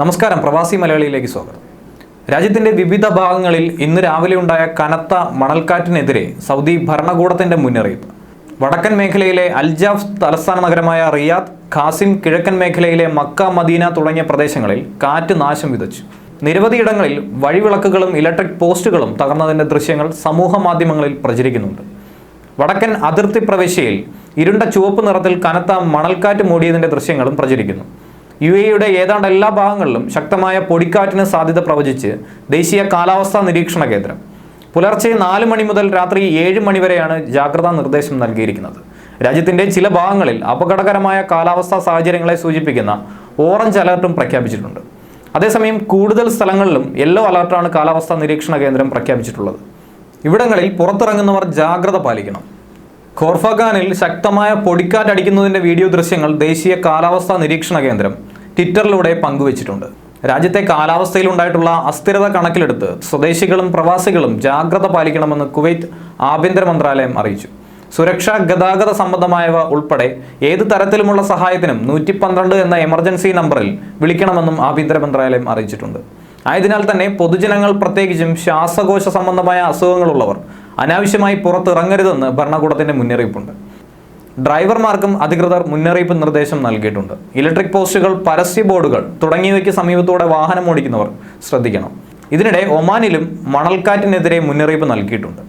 നമസ്കാരം പ്രവാസി മലയാളിയിലേക്ക് സ്വാഗതം. രാജ്യത്തിന്റെ വിവിധ ഭാഗങ്ങളിൽ ഇന്ന് രാവിലെ ഉണ്ടായ കനത്ത മണൽക്കാറ്റിനെതിരെ സൗദി ഭരണകൂടത്തിന്റെ മുന്നറിയിപ്പ്. വടക്കൻ മേഖലയിലെ അൽജാഫ് തലസ്ഥാന നഗരമായ റിയാദ് ഖാസിം കിഴക്കൻ മേഖലയിലെ മക്ക മദീന തുടങ്ങിയ പ്രദേശങ്ങളിൽ കാറ്റ് നാശം വിതച്ചു. നിരവധിയിടങ്ങളിൽ വഴിവിളക്കുകളും ഇലക്ട്രിക് പോസ്റ്റുകളും തകർന്നതിന്റെ ദൃശ്യങ്ങൾ സമൂഹ മാധ്യമങ്ങളിൽ പ്രചരിക്കുന്നുണ്ട്. വടക്കൻ അതിർത്തി പ്രവിശ്യയിൽ ഇരുണ്ട ചുവപ്പ് നിറത്തിൽ കനത്ത മണൽക്കാറ്റ് മൂടിയതിന്റെ ദൃശ്യങ്ങളും പ്രചരിക്കുന്നു. യു എയുടെ ഏതാണ്ട് എല്ലാ ഭാഗങ്ങളിലും ശക്തമായ പൊടിക്കാറ്റിന് സാധ്യത പ്രവചിച്ച് ദേശീയ കാലാവസ്ഥാ നിരീക്ഷണ കേന്ദ്രം. പുലർച്ചെ നാല് മണി മുതൽ രാത്രി ഏഴ് മണി വരെയാണ് ജാഗ്രതാ നിർദ്ദേശം നൽകിയിരിക്കുന്നത്. രാജ്യത്തിന്റെ ചില ഭാഗങ്ങളിൽ അപകടകരമായ കാലാവസ്ഥാ സാഹചര്യങ്ങളെ സൂചിപ്പിക്കുന്ന ഓറഞ്ച് അലർട്ടും പ്രഖ്യാപിച്ചിട്ടുണ്ട്. അതേസമയം കൂടുതൽ സ്ഥലങ്ങളിലും യെല്ലോ അലർട്ടാണ് കാലാവസ്ഥാ നിരീക്ഷണ കേന്ദ്രം പ്രഖ്യാപിച്ചിട്ടുള്ളത്. ഇവിടങ്ങളിൽ പുറത്തിറങ്ങുന്നവർ ജാഗ്രത പാലിക്കണം. ഖോർഫഗാനിൽ ശക്തമായ പൊടിക്കാറ്റടിക്കുന്നതിന്റെ വീഡിയോ ദൃശ്യങ്ങൾ ദേശീയ കാലാവസ്ഥാ നിരീക്ഷണ കേന്ദ്രം ട്വിറ്ററിലൂടെ പങ്കുവച്ചിട്ടുണ്ട്. രാജ്യത്തെ കാലാവസ്ഥയിൽ ഉണ്ടായിട്ടുള്ള അസ്ഥിരത കണക്കിലെടുത്ത് സ്വദേശികളും പ്രവാസികളും ജാഗ്രത പാലിക്കണമെന്ന് കുവൈത്ത് ആഭ്യന്തര മന്ത്രാലയം അറിയിച്ചു. സുരക്ഷ ഗതാഗത സംബന്ധമായവ ഉൾപ്പെടെ ഏത് തരത്തിലുമുള്ള സഹായത്തിനും നൂറ്റി പന്ത്രണ്ട് എന്ന എമർജൻസി നമ്പറിൽ വിളിക്കണമെന്നും ആഭ്യന്തര മന്ത്രാലയം അറിയിച്ചിട്ടുണ്ട്. ആയതിനാൽ തന്നെ പൊതുജനങ്ങൾ പ്രത്യേകിച്ചും ശ്വാസകോശ സംബന്ധമായ അസുഖങ്ങളുള്ളവർ അനാവശ്യമായി പുറത്തിറങ്ങരുതെന്ന് ഭരണകൂടത്തിന്റെ മുന്നറിയിപ്പുണ്ട്. ഡ്രൈവർമാർക്കും അധികൃതർ മുന്നറിയിപ്പ് നിർദ്ദേശം നൽകിയിട്ടുണ്ട്. ഇലക്ട്രിക് പോസ്റ്റുകൾ പരസ്യ ബോർഡുകൾ തുടങ്ങിയവയ്ക്ക് സമീപത്തോടെ വാഹനം ഓടിക്കുന്നവർ ശ്രദ്ധിക്കണം. ഇതിനിടെ ഒമാനിലും മണൽക്കാറ്റിനെതിരെ മുന്നറിയിപ്പ് നൽകിയിട്ടുണ്ട്.